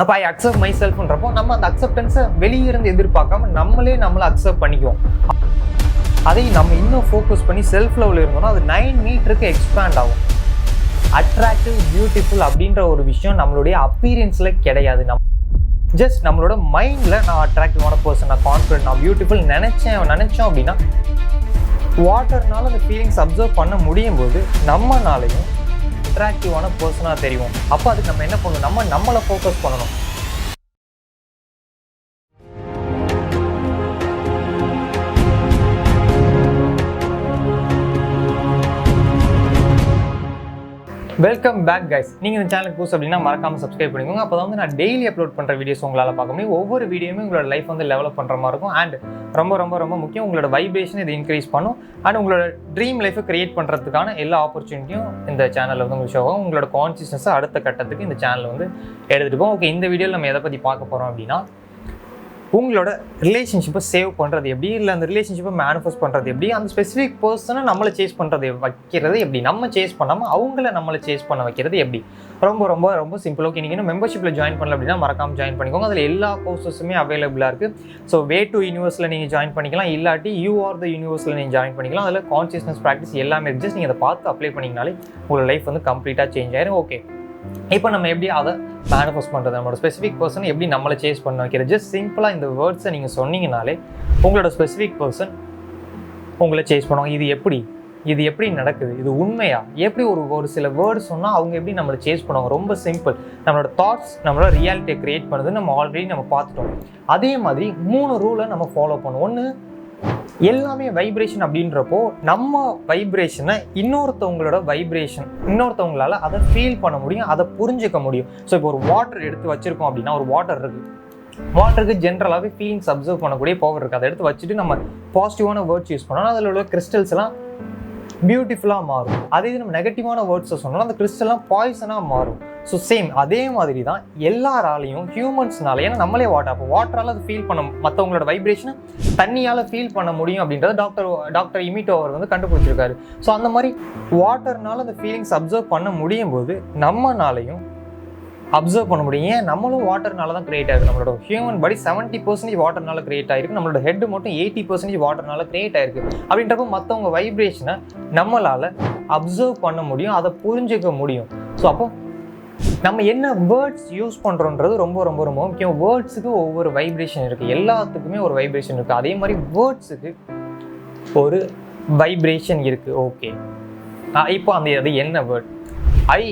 அப்போ ஐ accept my செல்ஃப்ன்றப்போ நம்ம அந்த அக்செப்டன்ஸை வெளியே இருந்து எதிர்பார்க்காம நம்மளே நம்மளை அக்செப்ட் பண்ணிக்குவோம். அதை நம்ம இன்னும் ஃபோக்கஸ் பண்ணி செல்ஃப் லெவலில் இருந்தோம்னா அது நைன் மீட்டருக்கு எக்ஸ்பேண்ட் ஆகும். அட்ராக்டிவ் பியூட்டிஃபுல் அப்படின்ற ஒரு விஷயம் நம்மளுடைய அப்பீரியன்ஸில் கிடையாது. நம்ம ஜஸ்ட் நம்மளோட மைண்டில் நான் அட்ராக்டிவான பர்சன் நான் கான்ஃபிடென்ட் நான் பியூட்டிஃபுல் நினச்சேன் நினச்சோம் அப்படின்னா வாட்டர்னால அந்த ஃபீலிங்ஸ் அப்சர்வ் பண்ண முடியும் போது நம்மனாலையும் அட்ராக்டிவான பர்சனாக தெரியும். அப்போ அதுக்கு நம்ம என்ன பண்ணணும்? நம்ம நம்மளை ஃபோக்கஸ் பண்ணணும். வெல்கம் பேக் கைஸ் நீங்கள் இந்த சேனலுக்கு புதுசு அப்படின்னா மறக்காம சப்ஸ்கிரைப் பண்ணிக்கோங்க. அப்போ வந்து நான் டெய்லி அப்லோட் பண்ணுற வீடியோஸ் உங்களால் பார்க்க முடியும். ஒவ்வொரு வீடியோமே உங்களோட லைஃப் வந்து டெவலப் பண்ணுற மாதிரி இருக்கும். அண்ட் ரொம்ப ரொம்ப ரொம்ப முக்கியம் உங்களோட வைப்ரேஷன் இது இன்க்ரீஸ் பண்ணும். அண்ட் உங்களோட ட்ரீம் லைஃப்பை கிரியேட் பண்ணுறதுக்கான எல்லா ஆப்பர்ச்சுனிட்டியும் இந்த சேனலில் வந்து உங்களுக்கு ஷோ ஆகும். உங்களோட கான்சியஸ்னஸை அடுத்த கட்டத்துக்கு இந்த சேனலில் வந்து எடுத்துகிட்டு போகும். ஓகே இந்த வீடியோவில் நம்ம எதை பற்றி பார்க்க போகிறோம் அப்படின்னா உங்களோட ரிலேஷன்ஷிப்பை சேவ் பண்ணுறது எப்படி? இல்லை அந்த ரிலேஷன்ஷிப்பை மேனிஃபெஸ்ட் பண்ணுறது எப்படி? அந்த ஸ்பெசிஃபிக் பர்சனை நம்மளை சேஸ் பண்ணுறது வைக்கிறது எப்படி? நம்ம சேஸ் பண்ணாமல் அவங்கள நம்மளை சேஸ் பண்ண வைக்கிறது எப்படி? ரொம்ப ரொம்ப ரொம்ப சிம்பிள் ஓகே நீங்கள் இன்னும் மெம்பர்ஷிப்பில் ஜாயின் பண்ணல அப்படின்னா மறக்காம ஜாயின் பண்ணிக்கோங்க. அதில் எல்லா கோர்சஸுமே அவைலபிளாக இருக்குது ஸோ வே டு யூனிவர்ஸில் நீங்கள் ஜாயின் பண்ணிக்கலாம். இல்லாட்டி யூ ஆர் த யூனிவர்ஸில் நீங்கள் ஜாயின் பண்ணிக்கலாம். அதில் கான்சியஸ்னஸ் ப்ராக்டிஸ் எல்லாமே ஜஸ்ட் நீங்கள் அதை பார்த்து அப்ளை பண்ணிங்கனாலே உங்களோட லைஃப் வந்து கம்ப்ளீட்டாக சேஞ்ச் ஆயிரும். ஓகே இப்போ நம்ம எப்படி அதை மேனிஃபெஸ்ட் பண்ணுறது நம்மளோட ஸ்பெசிஃபிக் பர்சன் எப்படி நம்மளை சேஸ் பண்ண வைக்கிறது? ஜஸ்ட் சிம்பிளாக இந்த வேர்ட்ஸை நீங்கள் சொன்னீங்கனாலே உங்களோட ஸ்பெசிஃபிக் பர்சன் உங்களை சேஸ் பண்ணுவாங்க. இது எப்படி? இது எப்படி நடக்குது? இது உண்மையா? எப்படி ஒரு ஒரு சில வேர்ட்ஸ் சொன்னால் அவங்க எப்படி நம்மளை சேஸ் பண்ணுவாங்க? ரொம்ப சிம்பிள் நம்மளோட தாட்ஸ் நம்மளோட ரியாலிட்டியை க்ரியேட் பண்ணுறது நம்ம ஆல்ரெடி நம்ம பார்த்துட்டோம். அதே மாதிரி மூணு ரூலை நம்ம ஃபாலோ பண்ணுவோம். ஒன்று எல்லாமே வைப்ரேஷன் அப்படின்றப்போ நம்ம வைப்ரேஷனை இன்னொருத்தவங்களோட வைப்ரேஷன் இன்னொருத்தவங்களால அதை ஃபீல் பண்ண முடியும் அதை புரிஞ்சுக்க முடியும். ஸோ இப்போ ஒரு வாட்டர் எடுத்து வச்சிருக்கோம் அப்படின்னா ஒரு வாட்டர் இருக்கு. வாட்டருக்கு ஜென்ரலாகவே ஃபீலிங்ஸ் அப்சர்வ் பண்ணக்கூடிய பவர் இருக்குது அதை எடுத்து வச்சுட்டு நம்ம பாசிட்டிவான வேர்ட்ஸ் யூஸ் பண்ணோம்னா அதில் உள்ள கிறிஸ்டல்ஸ் எல்லாம் பியூட்டிஃபுல்லாக மாறும். அதே இது நம்ம நெகட்டிவான வேர்ட்ஸை சொன்னோம்னா அந்த கிறிஸ்டல்லாம் பாய்சனாக மாறும். ஸோ சேம் அதே மாதிரி தான் எல்லாராலையும் ஹியூமன்ஸ்னால ஏன்னா நம்மளே வாட்டர் அப்போ வாட்டரால் அது ஃபீல் பண்ண மற்றவங்களோட வைப்ரேஷனை தண்ணியால் ஃபீல் பண்ண முடியும் அப்படின்றத டாக்டர் டாக்டர் இமிட்டோ அவர் வந்து கண்டுபிடிச்சிருக்காரு. ஸோ அந்த மாதிரி வாட்டர்னால அந்த ஃபீலிங்ஸ் அப்சர்வ் பண்ண முடியும் போது நம்மனாலையும் அப்சர்வ் பண்ண முடியும். ஏன்? நம்மளும் வாட்டர்னால தான் கிரியேட் ஆகுது நம்மளோட ஹியூமன் பாடி செவன்ட்டி பர்சன்டேஜ் வாட்டர்னால கிரியேட் ஆயிருக்கு. நம்மளோட ஹெட் மட்டும் எயிட்டி பர்சன்டேஜ் வாட்டர்னால கிரியேட் ஆயிருக்கு. அப்படின்றப்போ மற்றவங்க வைப்ரேஷனை நம்மளால் அப்சர்வ் பண்ண முடியும். அதை புரிஞ்சுக்க முடியும். ஸோ அப்போ நம்ம என்ன வேர்ட்ஸ் யூஸ் பண்ணுறோன்றது ரொம்ப ரொம்ப ரொம்ப முக்கியம். வேர்ட்ஸுக்கு ஒவ்வொரு வைப்ரேஷன் இருக்குது எல்லாத்துக்குமே ஒரு வைப்ரேஷன் இருக்குது அதே மாதிரி வேர்ட்ஸுக்கு ஒரு வைப்ரேஷன் இருக்குது ஓகே இப்போ அந்த அது என்ன word I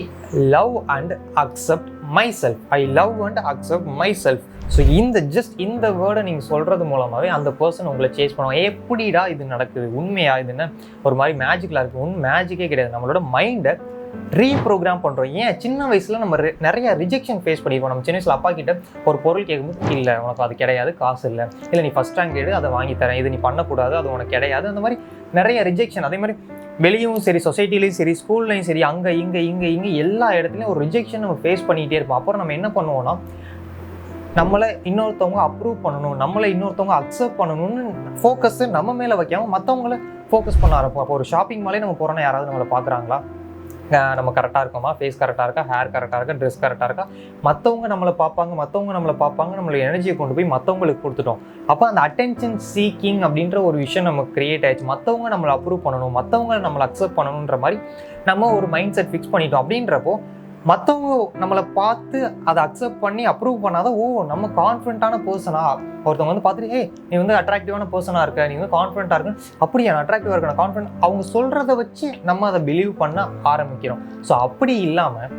love and accept myself I love and accept myself so இந்த ஜஸ்ட் இந்த வேர்டை நீங்கள் சொல்கிறது மூலமாகவே அந்த பர்சன் உங்களை சேஸ் பண்ணுவாங்க. எப்படிடா இது நடக்குது? உண்மையா? இது என்ன? ஒரு மாதிரி மேஜிக்கலாக இருக்குது உண்மை மேஜிக்கே கிடையாது. நம்மளோட மைண்டை ரீப்ரோக்ராம் பண்ணுறோம் ஏன்? சின்ன வயசில் நம்ம நிறைய ரிஜெக்ஷன் ஃபேஸ் பண்ணியிருக்கோம் நம்ம சின்ன வயசில் அப்பா கிட்ட ஒரு பொருள் கேட்கும்போது இல்லை உனக்கு அது கிடையாது. காசு இல்லை. இல்லை நீ ஃபஸ்ட் ரேங்க் எடு. அதை வாங்கி தரேன். இது நீ பண்ணக்கூடாது. அது உனக்கு கிடையாது. அந்த மாதிரி நிறைய ரிஜெக்ஷன் அதே மாதிரி வெளியும் சரி சொசைட்டிலையும் சரி ஸ்கூல்லையும் சரி அங்கே இங்கே இங்கே இங்கே எல்லா இடத்துலையும் ஒரு ரிஜெக்ஷன் நம்ம ஃபேஸ் பண்ணிகிட்டே இருப்போம். அப்புறம் நம்ம என்ன பண்ணுவோம்னா நம்மளை இன்னொருத்தவங்க அப்ரூவ் பண்ணணும் நம்மளை இன்னொருத்தவங்க அக்செப்ட் பண்ணணும்னு ஃபோக்கஸை நம்ம மேலே வைக்காமல் மற்றவங்கள ஃபோக்கஸ் பண்ண ஆரம்பிப்போம். அப்போ ஒரு ஷாப்பிங் மாலே நம்ம போகிறோன்னா யாராவது நம்மளை பார்க்குறாங்களா? நம்ம கரெக்டாக இருக்கோமா? ஃபேஸ் கரெக்டாக இருக்கா? ஹேர் கரெக்டாக இருக்கா? ட்ரெஸ் கரெக்டாக இருக்கா? மற்றவங்க நம்மளை பார்ப்பாங்க மற்றவங்க நம்மளை பார்ப்பாங்க நம்மளோட எனர்ஜியை கொண்டு போய் மற்றவங்களுக்கு கொடுத்துட்டோம். அப்போ அந்த அட்டென்ஷன் சீக்கிங் அப்படின்ற ஒரு விஷயம் நமக்கு கிரியேட் ஆயிடுச்சு. மற்றவங்க நம்மளை அப்ரூவ் பண்ணணும் மற்றவங்க நம்மளை அக்செப்ட் பண்ணணுன்ற மாதிரி நம்ம ஒரு மைண்ட் செட் ஃபிக்ஸ் பண்ணிட்டோம். அப்படின்றப்போ மற்றவங்க நம்மளை பார்த்து அதை அக்செப்ட் பண்ணி அப்ரூவ் பண்ணாத ஓ நம்ம கான்ஃபிடண்ட்டான பர்சனா ஒருத்தவங்க வந்து பார்த்துட்டு ஏய் நீ வந்து அட்ராக்டிவான பர்சனாக இருக்க நீ வந்து கான்ஃபிடண்ட்டாக இருக்கு. அப்படி நான் அட்ராக்டிவாக இருக்க கான்ஃபிடன்ட் அவங்க சொல்கிறத வச்சு நம்ம அதை பிலீவ் பண்ண ஆரம்பிக்கிறோம். ஸோ அப்படி இல்லாமல்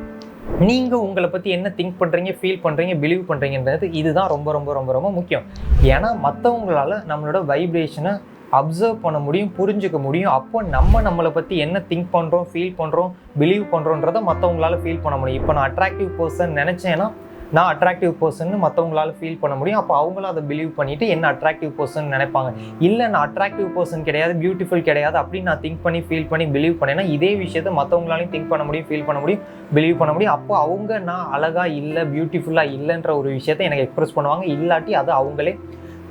நீங்கள் உங்களை பற்றி என்ன திங்க் பண்ணுறீங்க ஃபீல் பண்ணுறீங்க பிலீவ் பண்ணுறீங்கன்றது இதுதான் ரொம்ப ரொம்ப ரொம்ப ரொம்ப முக்கியம். ஏன்னா மற்றவங்களால நம்மளோட வைப்ரேஷனை அப்சர்வ் பண்ண முடியும் புரிஞ்சுக்க முடியும். அப்போ நம்ம நம்மளை பற்றி என்ன திங்க் பண்ணுறோம் ஃபீல் பண்ணுறோம் பிலீவ் பண்ணுறோன்றதை மற்றவங்களால ஃபீல் பண்ண முடியும். இப்போ நான் அட்ராக்டிவ் பர்சன் நினச்சேன்னா நான் அட்ராக்டிவ் பர்சன் மற்றவங்களால ஃபீல் பண்ண முடியும். அப்போ அவங்களும் அதை பிலீவ் பண்ணிவிட்டு என்ன அட்ராக்டிவ் பர்சன் நினைப்பாங்க. இல்லை நான் அட்ராக்டிவ் பர்சன் கிடையாது பியூட்டிஃபுல் கிடையாது அப்படின்னு நான் திங்க் பண்ணி ஃபீல் பண்ணி பிலீவ் பண்ணேன்னா இதே விஷயத்த மற்றவங்களாலையும் திங்க் பண்ண முடியும் ஃபீல் பண்ண முடியும் பிலீவ் பண்ண முடியும். அப்போ அவங்க நான் அழகாக இல்லை பியூட்டிஃபுல்லாக இல்லைன்ற ஒரு விஷயத்த எனக்கு எக்ஸ்பிரஸ் பண்ணுவாங்க. இல்லாட்டி அது அவங்களே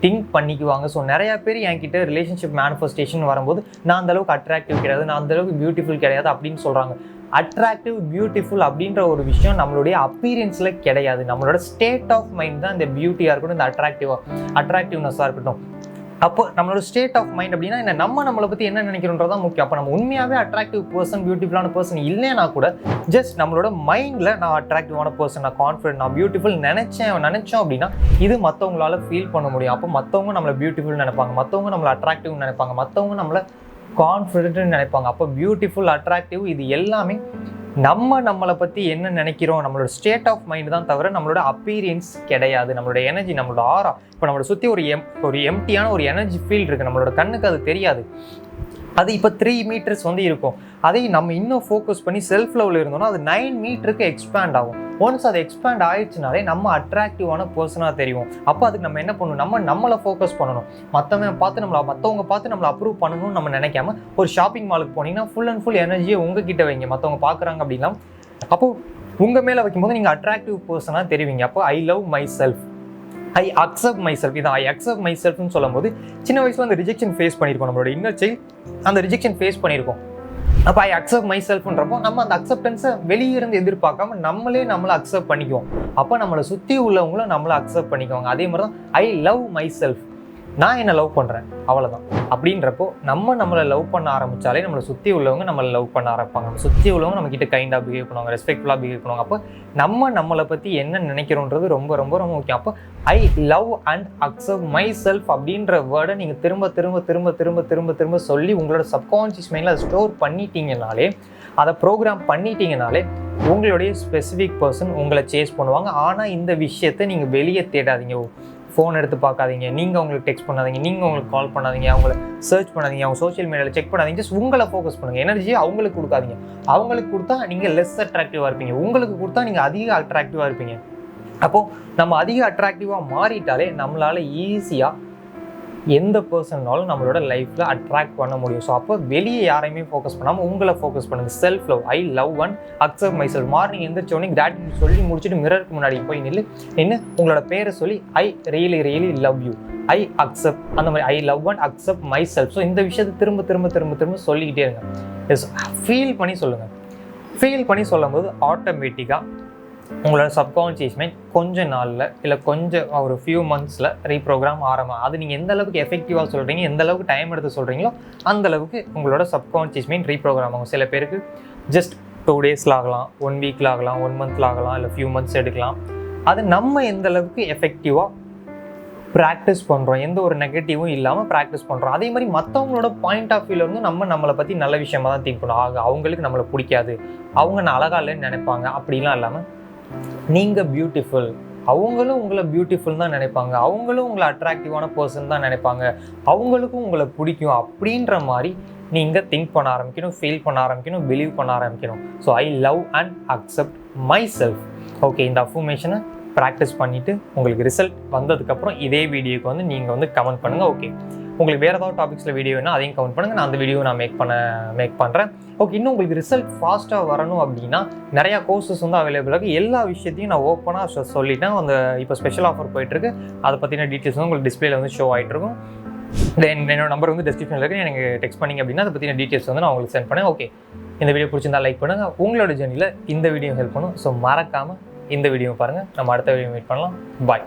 திங்க் பண்ணிக்குவாங்க. ஸோ நிறைய பேர் என்கிட்ட ரிலேஷன்ஷிப் மேனிஃபெஸ்டேஷன் வரும்போது நான் அந்தளவுக்கு அட்ராக்டிவ் கிடையாது நான் அந்த அளவுக்கு பியூட்டிஃபுல் கிடையாது அப்படின்னு சொல்கிறாங்க அட்ராக்டிவ் பியூட்டிஃபுல் அப்படின்ற ஒரு விஷயம் நம்மளுடைய அப்பீரியன்ஸில் கிடையாது. நம்மளோட ஸ்டேட் ஆஃப் மைண்ட் தான் இந்த பியூட்டியாக இருக்கட்டும் இந்த அட்ராக்டிவாக அட்ராக்டிவ்னஸாக இருக்கட்டும். அப்போ நம்மளோட ஸ்டேட் ஆஃப் மைண்ட் அப்படின்னா என்ன? நம்ம நம்மளை பற்றி என்ன நினைக்கிறோன்றதான் முக்கியம். அப்போ நம்ம உண்மையாகவே அட்ராக்டிவ் பர்சன் பியூட்டிஃபுல்லான பர்சன் இல்லைன்னா கூட ஜஸ்ட் நம்மளோட மைண்டில் நான் அட்ராக்டிவான பர்சன் நான் கான்ஃபிடென்ட் நான் பியூட்டிஃபுல் நினைச்சேன் நினைச்சோம் அப்படின்னா இது மற்றவங்களால ஃபீல் பண்ண முடியும். அப்போ மற்றவங்க நம்மளை பியூட்டிஃபுல் நினைப்பாங்க. மற்றவங்க நம்மளை அட்ராக்டிவ் நினைப்பாங்க. மற்றவங்க நம்மளை கான்ஃபிடென்ட்னு நினைப்பாங்க. அப்போ பியூட்டிஃபுல் அட்ராக்டிவ் இது எல்லாமே நம்ம நம்மளை பற்றி என்ன நினைக்கிறோம்? நம்மளோட ஸ்டேட் ஆஃப் மைண்ட் தான் தவிர நம்மளோட அப்பீரியன்ஸ் கிடையாது. நம்மளோட எனர்ஜி நம்மளோட ஆரா இப்போ நம்மளோட சுற்றி ஒரு எம் ஒரு எம்டியான ஒரு எனர்ஜி ஃபீல் இருக்குது நம்மளோட கண்ணுக்கு அது தெரியாது. அது இப்போ த்ரீ மீட்டர்ஸ் வந்து இருக்கும். அதை நம்ம இன்னும் ஃபோக்கஸ் பண்ணி செல்ஃப் லெவலில் இருந்தோம்னா அது நைன் மீட்டருக்கு எக்ஸ்பேண்ட் ஆகும். ஒன்ஸ் அது எக்ஸ்பேண்ட் ஆயிடுச்சுனாலே நம்ம அட்ராக்டிவான பர்சனாக தெரியும் அப்போ அதுக்கு நம்ம என்ன பண்ணணும்? நம்ம நம்மளை ஃபோக்கஸ் பண்ணணும். மற்றவங்க பார்த்து நம்மளை மற்றவங்க பார்த்து நம்மளை அப்ரூவ் பண்ணணும்னு நம்ம நினைக்காம ஒரு ஷாப்பிங் மாலுக்கு போனீங்கன்னா ஃபுல் அண்ட் ஃபுல் எனர்ஜியை உங்ககிட்ட வைங்க. மற்றவங்க பார்க்குறாங்க அப்படின்னா. அப்போது உங்கள் மேலே வைக்கும்போது நீங்கள் அட்ராக்டிவ் பர்சனாக தெரிவிங்க. அப்போ I love myself I accept myself இதான் ஐ அக்செப்ட் மை செல்ஃப்னு சொல்லும்போது சின்ன வயசுல அந்த ரிஜெக்ஷன் ஃபேஸ் பண்ணியிருக்கோம் நம்மளோட இன்னர் சைல்ட் அந்த ரிஜெக்ஷன் ஃபேஸ் பண்ணியிருக்கோம். அப்போ ஐ அக்செப்ட் மை செல்ஃப்ன்றப்போ நம்ம அந்த அக்செப்டன்ஸை வெளியே இருந்து எதிர்பார்க்காம நம்மளே நம்மளை அக்செப்ட் பண்ணிக்குவோம். அப்போ நம்மளை சுற்றி உள்ளவங்களும் நம்மளை அக்செப்ட் பண்ணிக்குவாங்க. அதே மாதிரி தான் ஐ லவ் மை செல்ஃப் நான் என்னை லவ் பண்ணுறேன் அவ்வளோதான் அப்படின்றப்போ நம்ம நம்மளை லவ் பண்ண ஆரம்பிச்சாலே நம்மளை சுற்றி உள்ளவங்க நம்மளை லவ் பண்ண ஆரம்பிப்பாங்க. நம்ம சுற்றி உள்ளவங்க நம்ம கைண்டாக பிஹேவ் பண்ணுவாங்க ரெஸ்பெக்ட்ஃபுல்லாக பிஹேவ் பண்ணுவாங்க. அப்போ நம்ம நம்மளை பற்றி என்ன நினைக்கிறோன்றது ரொம்ப ரொம்ப ரொம்ப முக்கியம். அப்போ I love and accept myself அப்படின்ற வேர்டை நீங்கள் திரும்ப திரும்ப திரும்ப திரும்ப திரும்ப திரும்ப சொல்லி உங்களோட சப்கான்ஷியஸ் மைண்டில் அதை ஸ்டோர் பண்ணிட்டீங்கனாலே அதை ப்ரோக்ராம் பண்ணிட்டீங்கனாலே உங்களுடைய ஸ்பெசிஃபிக் பர்சன் உங்களை சேஸ் பண்ணுவாங்க. ஆனால் இந்த விஷயத்தை நீங்கள் வெளியே தேடாதீங்க. ஃபோன் எடுத்து பார்க்காதீங்க. நீங்கள் அவங்களுக்கு டெக்ஸ்ட் பண்ணாதீங்க. நீங்கள் அவங்களுக்கு கால் பண்ணாதீங்க. அவங்கள சர்ச் பண்ணாதீங்க. அவங்க சோஷியல் மீடியாவில் செக் பண்ணாதீங்க. ஜஸ்ட் உங்களை ஃபோக்கஸ் பண்ணுங்கள் எனர்ஜியை அவங்களுக்கு கொடுக்காதீங்க. அவங்களுக்கு கொடுத்தா நீங்கள் லெஸ் அட்ராக்டிவாக இருப்பீங்க. உங்களுக்கு கொடுத்தா நீங்கள் அதிக அட்ராக்டிவாக இருப்பீங்க. அப்போது நம்ம அதிக அட்ராக்டிவாக மாறிட்டாலே நம்மளால் ஈஸியாக எந்த பர்சன்னாலும் நம்மளோட லைஃப்பில் அட்ராக்ட் பண்ண முடியும். ஸோ அப்போ வெளியே யாரையுமே ஃபோக்கஸ் பண்ணாமல் உங்களை ஃபோக்கஸ் பண்ணுங்கள் self love I love and accept myself morning எந்திரிச்சோடனே gratitude சொல்லி முடிச்சுட்டு மிரருக்கு முன்னாடி போய் நில்லு. நின்று உங்களோட பேரை சொல்லி I really really love you I accept அந்த மாதிரி I love and accept myself so இந்த விஷயத்தை திரும்ப திரும்ப திரும்ப திரும்ப சொல்லிக்கிட்டே இருங்க. எஸ் ஃபீல் பண்ணி சொல்லுங்கள் ஃபீல் பண்ணி சொல்லும்போது ஆட்டோமேட்டிக்காக உங்களோட சப்கான்ஷியஸ் மைண்ட் கொஞ்ச நாளில் இல்லை கொஞ்சம் ஒரு ஃபியூ மந்த்ஸில் ரீப்ரோக்ராம் ஆரம்பம். அது நீங்கள் எந்த அளவுக்கு எஃபெக்டிவாக சொல்கிறீங்க எந்த அளவுக்கு டைம் எடுத்து சொல்கிறீங்களோ அந்த அளவுக்கு உங்களோட சப்கான்ஷியஸ் மைண்ட் ரீப்ரோக்ராம் ஆகும். சில பேருக்கு ஜஸ்ட் டூ டேஸில் ஆகலாம் ஒன் வீக்கில் ஆகலாம் ஒன் மந்த்தில் ஆகலாம் இல்லை ஃபியூ மந்த்ஸ் எடுக்கலாம். அது நம்ம எந்த அளவுக்கு எஃபெக்டிவாக ப்ராக்டிஸ் பண்ணுறோம் எந்த ஒரு நெகட்டிவும் இல்லாமல் ப்ராக்டிஸ் பண்ணுறோம் அதே மாதிரி மற்றவங்களோட பாயிண்ட் ஆஃப் வியூவில் இருந்து நம்ம நம்மளை பற்றி நல்ல விஷயமாக தான் திங்க் பண்ணணும் ஆக அவங்களுக்கு நம்மளை பிடிக்காது. அவங்க நான் அழகா இல்லைன்னு நினைப்பாங்க. அப்படிலாம் இல்லாமல் நீங்கள் பியூட்டிஃபுல் அவங்களும் உங்களை பியூட்டிஃபுல் தான் நினைப்பாங்க. அவங்களும் உங்களை அட்ராக்டிவான பர்சன் தான் நினைப்பாங்க. அவங்களுக்கும் உங்களை பிடிக்கும் அப்படின்ற மாதிரி நீங்கள் திங்க் பண்ண ஆரம்பிக்கணும் ஃபீல் பண்ண ஆரம்பிக்கணும் பிலீவ் பண்ண ஆரம்பிக்கணும். So I love and accept myself okay இந்த அஃபர்மேஷனை ப்ராக்டிஸ் பண்ணிவிட்டு உங்களுக்கு ரிசல்ட் வந்ததுக்கப்புறம் இதே வீடியோக்கு வந்து நீங்கள் வந்து கமெண்ட் பண்ணுங்கள் ஓகே உங்களுக்கு வேறு ஏதாவது டாபிக்ஸில் வீடியோ வேணால் அதையும் கவுண்ட் பண்ணுங்கள் நான் அந்த வீடியோ நான் மேக் பண்ண மேக் பண்ணுறேன் ஓகே இன்னும் உங்களுக்கு ரிசல்ட் ஃபாஸ்ட்டாக வரணும் அப்படின்னா நிறையா கோர்சஸ் வந்து அவைலபிள் இருக்குது எல்லா விஷயத்தையும் நான் ஓப்பனாக சொல்லிட்டேன். அந்த இப்போ ஸ்பெஷல் ஆஃபர் போயிட்டுருக்கு. அதை பற்றின டீட்டெயில்ஸ் வந்து உங்களுக்கு டிஸ்பிளேல வந்து ஷோ ஆகிட்டு இருக்கும். தென் என்னோட நம்பர் வந்து டிஸ்கிரிப்ஷனில் இருக்குது எனக்கு டெக்ஸ்ட் பண்ணிங்க அப்படின்னா அதை பற்றின டீட்டெயில்ஸ் வந்து நான் உங்களுக்கு சென்ட் பண்ணேன் ஓகே இந்த வீடியோ பிடிச்சிருந்தா லைக் பண்ணுங்கள் உங்களோட ஜேர்னியில் இந்த வீடியோ ஹெல்ப் பண்ணும். ஸோ மறக்காமல் இந்த வீடியோ பாருங்கள் நம்ம அடுத்த வீடியோ மீட் பண்ணலாம். பாய்